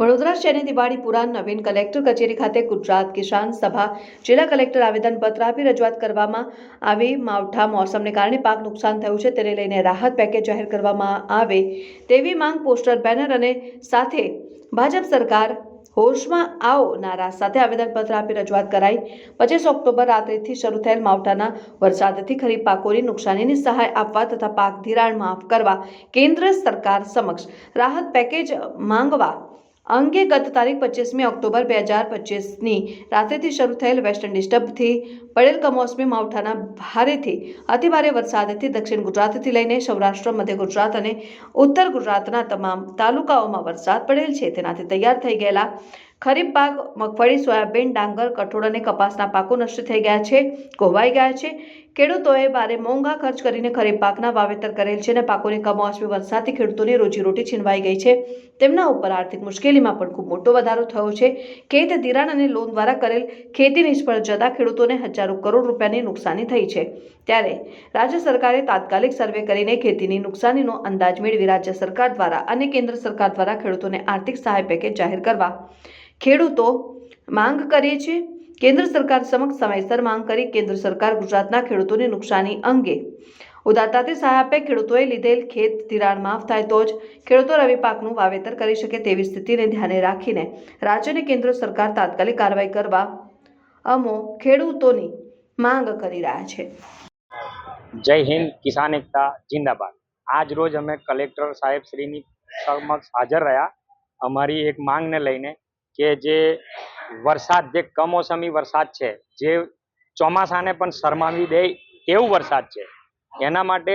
વડોદરા શહેરની દિવાળીપુરા નવીન કલેક્ટર કચેરી ખાતે ગુજરાત કિસાન સભા જિલ્લા કલેક્ટર આવેદનપત્ર આપી રજૂઆત કરવામાં આવી. માવઠા મોસમને કારણે પાક નુકસાન થયું છે, તેને લઈને રાહત પેકેજ જાહેર કરવામાં આવે તેવી માંગ પોસ્ટર, બેનર અને સાથે ભાજપ સરકાર હોશમાં આવો નારા સાથે આવેદનપત્ર આપી રજૂઆત કરાઈ. પચીસ ઓક્ટોબર રાત્રિથી શરૂ થયેલ માવઠાના વરસાદથી ખરીફ પાકોની નુકસાનીની સહાય આપવા તથા પાક ધિરાણ માફ કરવા કેન્દ્ર સરકાર સમક્ષ રાહત પેકેજ માંગવા અંગે ગત તારીખ પચીસમી ઓક્ટોબર બે હજાર પચીસની રાત્રેથી શરૂ થયેલ વેસ્ટર્ન ડિસ્ટર્બથી પડેલ કમોસમી માવઠાના ભારેથી અતિભારે વરસાદથી દક્ષિણ ગુજરાતથી લઈને સૌરાષ્ટ્ર, મધ્ય ગુજરાત અને ઉત્તર ગુજરાતના તમામ તાલુકાઓમાં વરસાદ પડેલ છે. તેનાથી તૈયાર થઈ ગયેલા ખરીફ પાક, મગફળી, સોયાબીન, ડાંગર, કઠોળ અને કપાસના પાકો નષ્ટ થઈ ગયા છે કોહવાઈ ગયા છે. ખેડૂતોએ ભારે મોંઘા ખર્ચ કરીને ખરીફ પાકના વાવેતર કરેલ છે અને પાકોની કમોસમી વરસાદથી ખેડૂતોની રોજીરોટી છીનવાઈ ગઈ છે. તેમના ઉપર આર્થિક મુશ્કેલીમાં પણ ખૂબ મોટો વધારો થયો છે. ખેત ધિરાણ અને લોન દ્વારા કરેલ ખેતી નિષ્ફળ જતા ખેડૂતોને હજારો કરોડ રૂપિયાની નુકસાની થઈ છે. ત્યારે રાજ્ય સરકારે તાત્કાલિક સર્વે કરીને ખેતીની નુકસાનીનો અંદાજ મેળવી રાજ્ય સરકાર દ્વારા અને કેન્દ્ર સરકાર દ્વારા ખેડૂતોને આર્થિક સહાય પેકેજ જાહેર કરવા. ખેડૂતો માંગ કરે છે કેન્દ્ર સરકાર સમક્ષ સમયસર માંગ કરી કેન્દ્ર સરકાર ગુજરાતના ખેડૂતોની નુકસાની અંગે. ઉદારતાથી સહાય આપે ખેડૂતોએ લીધેલ ખેત ધિરાણ માફ થાય તો જ ખેડૂતો રવિ પાકનું વાવેતર કરી શકે તેવી સ્થિતિને ધ્યાને રાખીને રાજ્ય કેન્દ્ર સરકાર તાત્કાલિક કાર્યવાહી કરવા અમો ખેડૂતોની માંગ કરી રહ્યા છે. જય હિન્દ, કિસાન એકતા, જિંદાબાદ. આજ રોજ અમે કલેક્ટર સાહેબ શ્રીની સમક્ષ હાજર રહ્યા. અમારી એક માંગને લઈને કે જે વરસાદ જે કમોસમી વરસાદ છે, જે ચોમાસાને પણ શરમાવી દે તેવું વરસાદ છે. એના માટે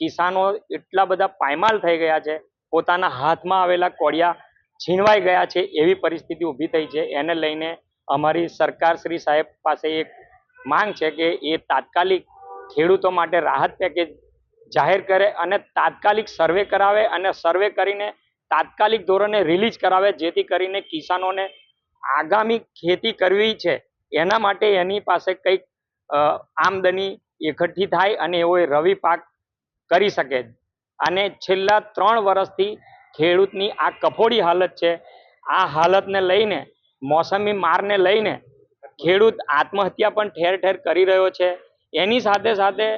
કિસાનો એટલા બધા પાયમાલ થઈ ગયા છે, પોતાના હાથમાં આવેલા કોડિયા છીનવાઈ ગયા છે, એવી પરિસ્થિતિ ઊભી થઈ છે. એને લઈને અમારી સરકાર શ્રી સાહેબ પાસે એક માંગ છે કે એ તાત્કાલિક ખેડૂતો માટે રાહત પેકેજ જાહેર કરે અને તાત્કાલિક સર્વે કરાવે અને સર્વે કરીને તાત્કાલિક ધોરણે રિલીઝ કરાવે, જેથી કરીને કિસાનોને આગામી ખેતી કરવી છે, એના માટે એની પાસે કંઈક આમદની એકઠી થાય અને એવો રવિ પાક કરી શકે. અને છેલ્લા ત્રણ વર્ષથી ખેડૂતની આ કફોડી હાલત છે, આ હાલતને લઈને, મોસમી મારને લઈને ખેડૂત આત્મહત્યા પણ ઠેર ઠેર કરી રહ્યો છે. એની સાથે સાથે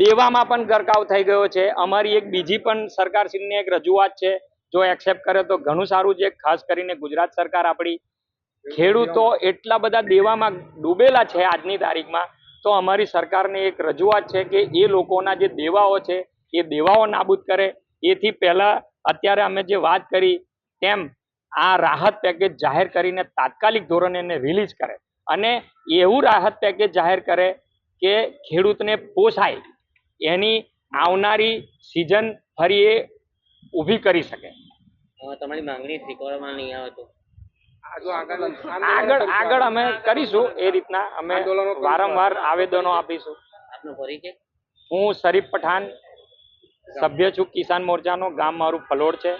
દેવામાં પણ ગરકાવ થઈ ગયો છે. અમારી એક બીજી પણ સરકારશ્રીની એક રજૂઆત છે જો એક્સેપ્ટ કરે તો ઘણું સારું છે. ખાસ કરીને ગુજરાત સરકાર આપણી. ખેડૂતો એટલા બધા દેવામાં ડૂબેલા છે આજની તારીખમાં. તો અમારી સરકારને એક રજૂઆત છે કે એ લોકોના જે દેવાઓ છે, એ દેવાઓ નાબૂદ કરે. એથી પહેલા અત્યારે અમે જે વાત કરી તેમ આ રાહત પેકેજ જાહેર કરીને તાત્કાલિક ધોરણે એને રિલીઝ કરે. અને એવું રાહત પેકેજ જાહેર કરે કે ખેડૂતને પોસાય. એની આવનારી સિઝન ફરી એ ઊભી કરી શકે. તમારી માંગણી સ્વીકારવામાં નહીં આવે તો. આગળ આગળ અમે કરીશું એ રીતના. અમે વારંવાર આવેદનો આપીશું. આપનો પરિચય? હું શરીફ પઠાણ સભ્ય છું કિસાન મોરચાનો. ગામ મારું ફલોડ છે.